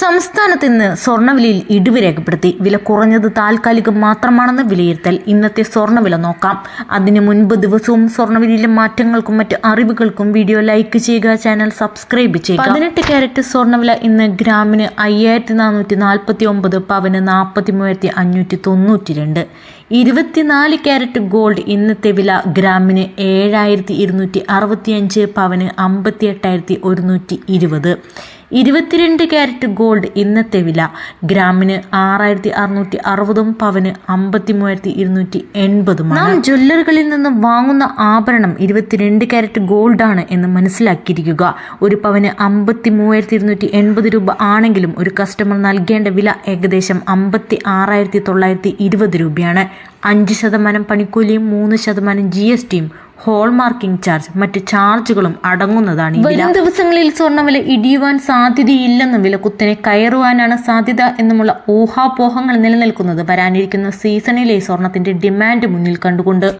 സംസ്ഥാനത്ത് ഇന്ന് സ്വർണവിലയിൽ ഇടിവ് രേഖപ്പെടുത്തി. വില കുറഞ്ഞത് താൽക്കാലികം മാത്രമാണെന്ന് വിലയിരുത്തൽ. ഇന്നത്തെ സ്വർണവില നോക്കാം. അതിനു മുൻപ് ദിവസവും സ്വർണവിലയിലെ മാറ്റങ്ങൾക്കും മറ്റ് അറിവുകൾക്കും വീഡിയോ ലൈക്ക് ചെയ്യുക ചാനൽ സബ്സ്ക്രൈബ് ചെയ്യുക. പതിനെട്ട് ക്യാരറ്റ് സ്വർണവില ഇന്ന് ഗ്രാമിന് അയ്യായിരത്തി നാനൂറ്റി നാൽപ്പത്തി ഒമ്പത് പവന് നാൽപ്പത്തി മൂവായിരത്തി അഞ്ഞൂറ്റി തൊണ്ണൂറ്റി രണ്ട് ഇരുപത്തിനാല് ക്യാരറ്റ് ഗോൾഡ് ഇന്നത്തെ വില ഗ്രാമിന് ഏഴായിരത്തി ഇരുന്നൂറ്റി അറുപത്തിയഞ്ച് പവന് അമ്പത്തി എട്ടായിരത്തി ഒരുന്നൂറ്റി ഇരുപത് ഇരുപത്തിരണ്ട് ക്യാരറ്റ് ഗോൾഡ് ഇന്നത്തെ വില. ഗ്രാമിന് ആറായിരത്തി അറുന്നൂറ്റി അറുപതും പവന് അമ്പത്തി മൂവായിരത്തി ഇരുന്നൂറ്റി എൺപതും നാം ജ്വല്ലറികളിൽ നിന്ന് വാങ്ങുന്ന ആഭരണം ഇരുപത്തിരണ്ട് ക്യാരറ്റ് ഗോൾഡ് ആണ് എന്ന് മനസ്സിലാക്കിയിരിക്കുക. ഒരു പവന് അമ്പത്തി മൂവായിരത്തി ഇരുന്നൂറ്റി എൺപത് രൂപ ആണെങ്കിലും ഒരു കസ്റ്റമർ നൽകേണ്ട വില ഏകദേശം അമ്പത്തി ആറായിരത്തി തൊള്ളായിരത്തി ഇരുപത് രൂപയാണ്. അഞ്ച് ശതമാനം പണിക്കൂലിയും മൂന്ന് ശതമാനം ജി എസ് ടിയും ഹോൾമാർക്കിംഗ് ചാർജ് മറ്റ് ചാർജുകളും അടങ്ങുന്നതാണ് വരും ദിവസങ്ങളിൽ സ്വർണവില ഇടിയുവാൻ സാധ്യതയില്ലെന്നും വില കുത്തനെ കയറുവാനാണ് സാധ്യത എന്നുമുള്ള ഊഹാപോഹങ്ങൾ നിലനിൽക്കുന്നത് വരാനിരിക്കുന്ന സീസണിലെ സ്വർണത്തിന്റെ ഡിമാൻഡ് മുന്നിൽ കണ്ടുകൊണ്ട്.